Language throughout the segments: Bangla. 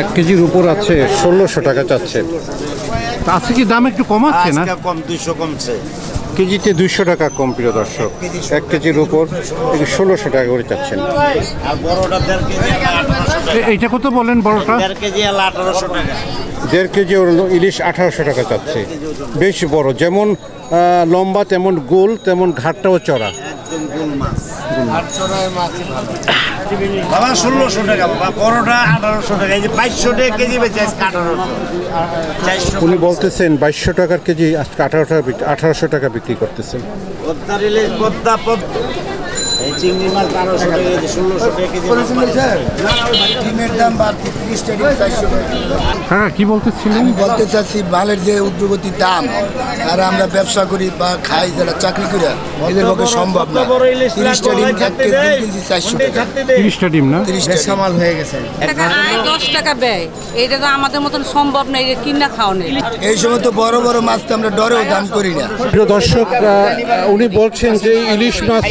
এক কেজির উপর আছে ষোলোশো টাকা চাচ্ছে। আজকে কি দাম একটু কম আছে না কম দুইশো কমছে। কেজিতে দুইশো টাকা কম প্রিয় দর্শক। এক কেজির উপর ষোলোশো টাকা করে চাচ্ছেন। এইটা কত বলেন বড়টা? দেড় কেজি আঠারোশো টাকা। দেড় কেজি ওর ইলিশ আঠারোশো টাকা চাচ্ছে। বেশ বড় যেমন লম্বা তেমন গোল তেমন ঘাটটাও চড়া। একদম বাবা ষোলোশো টাকা বাবা বড়টা আঠারোশো টাকা এই যে বাইশশো টাকা কেজি বেচে আজকে আঠারোশো। উনি বলতেছেন বাইশশো টাকার কেজি আজকে আঠারো টাকা আঠারোশো টাকা বিক্রি করতেছেন। পদ্মা পদ্মা পদ্মা। এই চিংড়ি মাছ বারোশো টাকা কেজি ষোলোশো টাকা কেজি ডিমের দাম বাড়তি ত্রিশ টাকা চারশো হ্যাঁ কি বলতেছিলেন? আমি বলতে চাচ্ছি মালের যে উদ্যোগতি দাম আর আমরা ব্যবসা করি বা খাই যারা চাকরি করি এদের পক্ষে সম্ভব না। তিরিশটা ডিম কেজি চারশো টাকা। তিরিশটা ডিম না? তিরিশ টাকা মাল হয়ে গেছে। দশ টাকা ব্যয়। এটা তো আমাদের মতন সম্ভব না এটা কিনা খাওয়া নেই। এই সময় তো বড় বড় মাছ তো আমরা ডরেও দাম করি না। প্রিয় দর্শক উনি বলছেন যে ইলিশ মাছ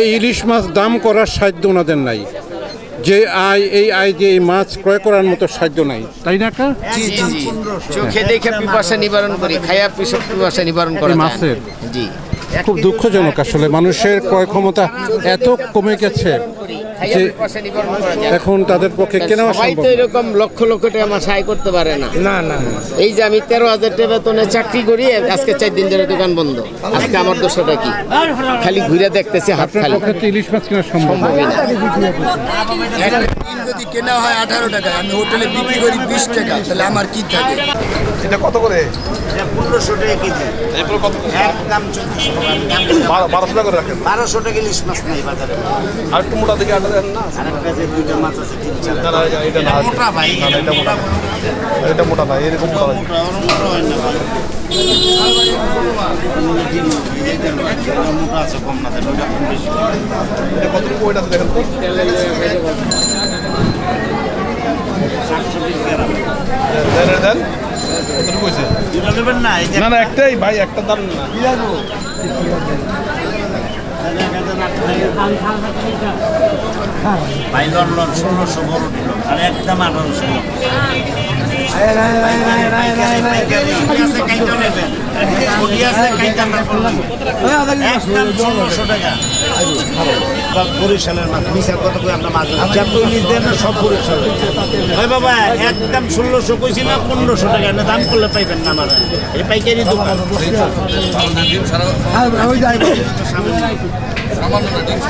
এই ইলিশ মাছ দাম করার সাধ্য ওনাদের নাই। যে আয় এই আয় যে এই মাছ ক্রয় করার মতো সাধ্য নাই। তাই না কা জি জি জি। চোখে দেখে পিপাসা নিবারণ করি খায়া পিপাসা নিবারণ করা। মাছের? জি। খুব দুঃখজনক আসলে মানুষের ক্রয় ক্ষমতা এত কমে গেছে। যে। এখন তাদের পক্ষে কেনা সবাই তো এরকম লক্ষ লক্ষ টাকা আমার আয় করতে পারে না। না না এই যে আমি তেরো হাজার টাকা বেতনে চাকরি করি আজকে চার দিন ধরে দোকান বন্ধ। আজকে আমার দোষটা কি? খালি ঘুরে দেখতেছি হাত খালি। ইলিশ মাছ কেনা সম্ভব না। যদি কেনা হয় আঠারো টাকা আমি হোটেলে বিক্রি করি বিশ টাকা তাহলে আমার কি থাকে? এটা কত করে? পনেরোশো টাকা কেজি। এরপর কত একদম বারোশো টাকা করে রাখেন। বারোশো টাকা ইলিশ মাছ নাই বাজারে। আর একটু মোটা দিকে আটা দেন না? আর একটা যে দুইটা মাছ আছে তিন চার এটা না। মোটা ভাই এটা মোটা। এটা মোটা না এরকম মোটা মোটা মোটা হয় না ভাই। মোটা আছে কম না দেন ওইটা কম বেশি। এটা কতটুকু ওইটা দেখেন না না একটাই ভাই একটা দাম না ভাই লন লন ষোলোশো বড় দিল আর একদম আঠারোশো একদম ষোলোশো কইছি না পনেরোশো টাকা না দাম করলে পাইবেন না আমার পাইকারি দোকান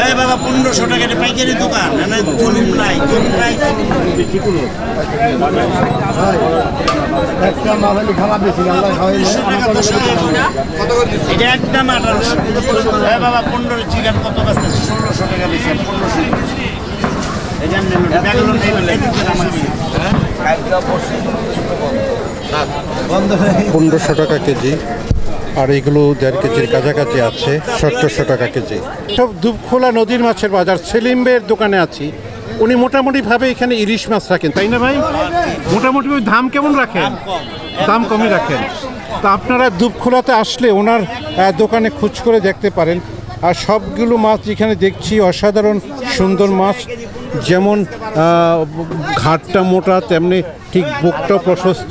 একটা বাবা পনেরোশো টাকা পাইকারি দোকান। না জুলুম নাই জুলুম নাই। দশ টাকা। এটা একদম আঠারোশো। বাবা পনেরো চিকেন কত ব্যস্ত ষোলোশো টাকা বেশি পনেরোশো। পনেরোশো টাকা কেজি আর এগুলো দেড় কেজির কাছাকাছি আছে সত্তরশো টাকা কেজি। সব দুপখোলা নদীর মাছের বাজার সেলিমের দোকানে আছি। উনি মোটামুটিভাবে এখানে ইলিশ মাছ রাখেন তাই না ভাই? মোটামুটি ওই দাম কেমন রাখেন? দাম কমই রাখেন। তা আপনারা দুপখোলাতে আসলে ওনার দোকানে খোঁজ করে দেখতে পারেন। আর সবগুলো মাছ যেখানে দেখছি অসাধারণ সুন্দর মাছ যেমন ঘাটটা মোটা তেমনি ঠিক বুকটা প্রশস্ত।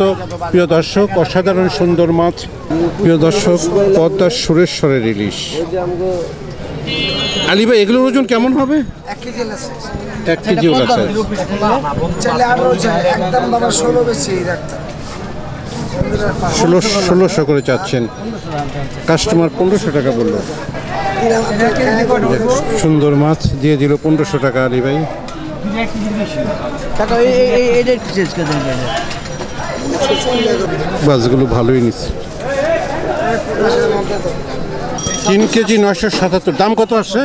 প্রিয় দর্শক অসাধারণ সুন্দর মাছ। প্রিয় দর্শক পদ্মার সুরেশ্বরের ইলিশ। আলী ভাই এগুলোর ওজন কেমন হবে? এক কেজি আছে এক কেজি ওলা আছে চাইলে আঠারো চাই। একদম বাবা ষোলো বেশি রাখতাম ষোলো ষোলোশো করে চাচ্ছেন। কাস্টমার পনেরোশো টাকা বলল। সুন্দর মাছ দিয়ে দিল পনেরোশো টাকা আলী ভাই। মাছগুলো ভালোই নিচ্ছে। তিন কেজি নয়শো সাতাত্তর দাম কত আসছে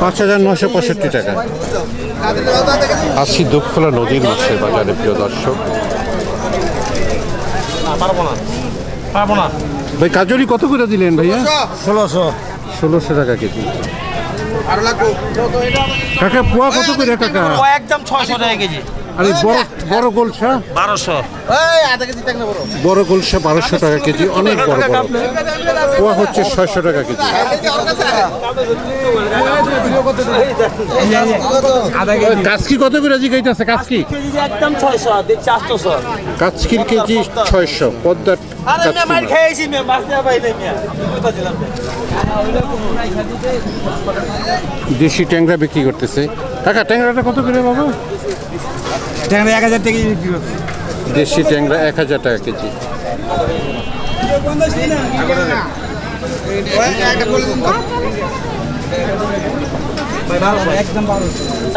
পাঁচ হাজার নয়শো পঁয়ষট্টি টাকা। আশি দক্ষলা নদীর মাছের বাজারে প্রিয় দর্শক। পারব না। ভাই কাজলি কত করে দিলেন ভাইয়া? ষোলোশো। ষোলোশো। টাকা কেজি। কাকা পোয়া কত করে কাকা? একদম ছশো টাকা কেজি। আরে বড় বড় গোলসা? বারোশো। বড়। গোলসা বারোশো টাকা কেজি অনেক বড় বড়। পোয়া হচ্ছে ছয়শো টাকা কেজি। কাচকি কত করে জিগাইতেছে কাচকি? কাচকির কেজি ছয়শো পদ্মার দেশি ট্যাংরা বিক্রি করতেছে। কাকা ট্যাংরাটা কত করে বাবা? ট্যাংরা এক হাজার টাকা বিক্রি করছে দেশি ট্যাংরা এক হাজার টাকা কেজি।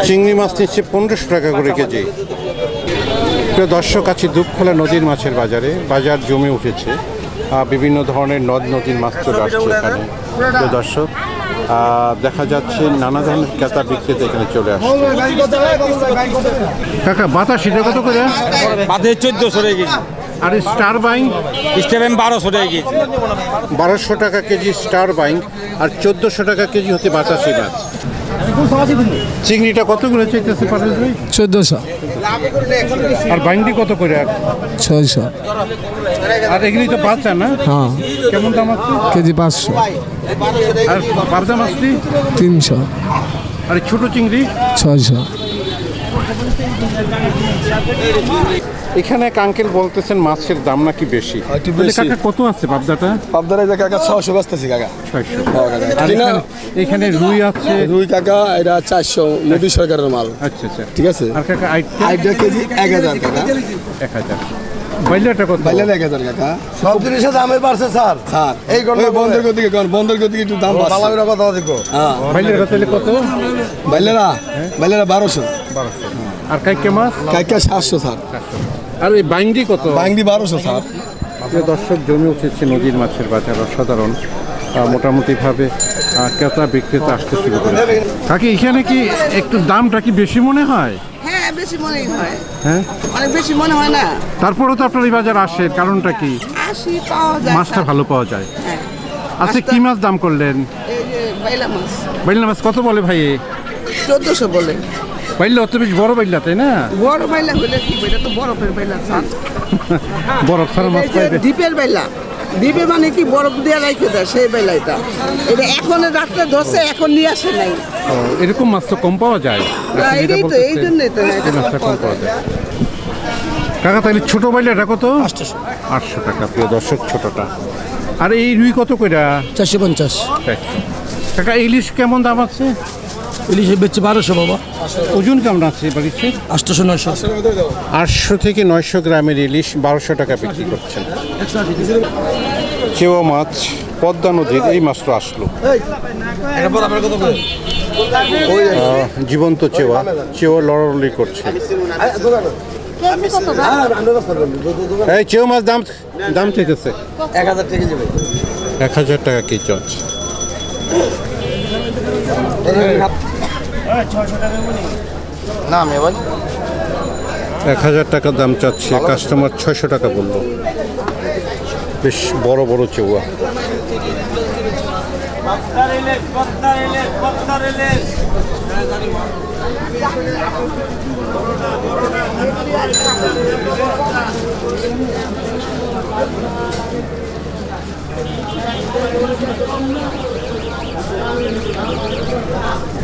চিংড়ি মাছ নিচ্ছে পনেরোশো টাকা করে কেজি। প্রিয় দর্শক আছি দুপখোলা নদীর মাছের বাজারে। বাজার জমে উঠেছে। বিভিন্ন ধরনের নদ নদীর মাছ চলে আসছে এখানে। প্রিয় দর্শক দেখা যাচ্ছে নানা ধরনের ক্রেতা বিক্রেতা এখানে চলে আসছে। কাকা সেটা কত করে? বাদে চোদ্দশো টাকা কেজি। আর স্টার বাইং স্টেভেন বারোশো টাকা কেজি। বারোশো টাকা কেজি স্টার বাইং আর চোদ্দোশো টাকা কেজি হতে বাতাসি মাছ চিংড়িটা কত করে চাইতেছে চোদ্দোশো। আর বাইংটি কত করে? ছয়শো। আর এগুলি তো বাচ্চা না? হ্যাঁ। কেমন দাম আছে? কেজি পাঁচশো। আর পাবদা মাছটি তিনশো। আর ছোট চিংড়ি? ছয়শো। এখানে এক আঙ্কেল বলতেছেন মাছের দাম নাকি বেশি। কাকা কত আছে পাবদাটা পাবদারে যে কাকা ছশো বাঁচতেছি কাকা। হ্যাঁ, আর এখানে- রুই আছে। রুই কাকা এটা চারশো মোদী সরকারের মাল। আচ্ছা আচ্ছা। ঠিক আছে? আর কাকা আইটা কেজি? এক হাজার কাকা। এক হাজার। বাইলাটা কত? বাইলেন এক হাজার কাকা। সব জিনিসের দামে বাড়ছে স্যার। স্যার এই বন্ধের কন বন্ধের একটু দাম বাড়ছে? বালাবিরা কথা দেখো হ্যাঁ। বাইলাটা তাহলে কত? বাইলেরা? বাইলেরা বারোশো। বারোশো। আর কাইকে মাছ? কাইকা সাতশো স্যার। আর এই বাইন্ডি কত? বাংদি বারোশো স্যার। প্রিয় দর্শক জমে উঠেছে নদীর মাছের বাজার অসাধারণ। মোটামুটিভাবে ক্রেতা বিক্রেতা আসতে শুরু করেছে। কাকি এখানে কি একটু দামটা কি বেশি মনে হয়? হ্যাঁ বেশি মনে হয়। হ্যাঁ? অনেক বেশি মনে হয় না। তারপরেও তো আপনার এই বাজার আসে কারণটা কি? পাওয়া যায় মাছটা ভালো পাওয়া যায়। হ্যাঁ। আচ্ছা কি মাছ দাম করলেন? বাইলা মাছ। বাইলা মাছ কত বলে ভাই চোদ্দশো বলে। বাইলা অত বেশ বড় বাইলা তাই না? বড় বাইলা হলে কি এটা তো বরফের বাইলা স্যার। বরফ ছাড়া মাছ পাইবে। দ্বীপের বাইলা দ্বীপে মানে কি বরফ দিয়ে রাখে দেয় সেই বাইলা এটা। এটা এখন রাত্রে ধরছে এখন নিয়ে আসে নাই। এরকম মাছ তো কম পাওয়া যায়। এটাই তো এই জন্যই তো এই মাছটা কম পাওয়া যায়। কাকা তাহলে ছোট বাইলাটা কত? আটশো। টাকা প্রিয় দর্শক ছোটটা। আর এই রুই কত কইরা? চারশো পঞ্চাশ। কাকা ইলিশ কেমন দাম আছে? ইলিশে বেচছে বারোশো বাবা। ওজন কেমন আছে বাড়িতে আটশোশো নয়শো। আটশো থেকে নয়শো গ্রামের ইলিশ বারোশো টাকা বিক্রি করছেন। চেওয়া মাছ পদ্মা নদীর এই মাছটা আসলো। জীবন্ত চেওয়া চেওয়া লড়ালড়ি করছে। এই চেও মাছ দাম দাম ঠিক আছে এক হাজার টাকা যাবে। এক হাজার টাকা কেজি আছে। না আমি বল। এক হাজার টাকা দাম চাচ্ছে কাস্টমার ছয়শো টাকা বলল। বেশ বড় বড় চেউয়া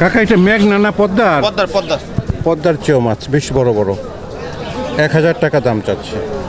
কাকা এটা মেঘ না পদ্মার? পদ্মার পদ্মার। পদ্মার চেও মাছ বেশ বড় বড়। এক হাজার টাকা দাম চাচ্ছে।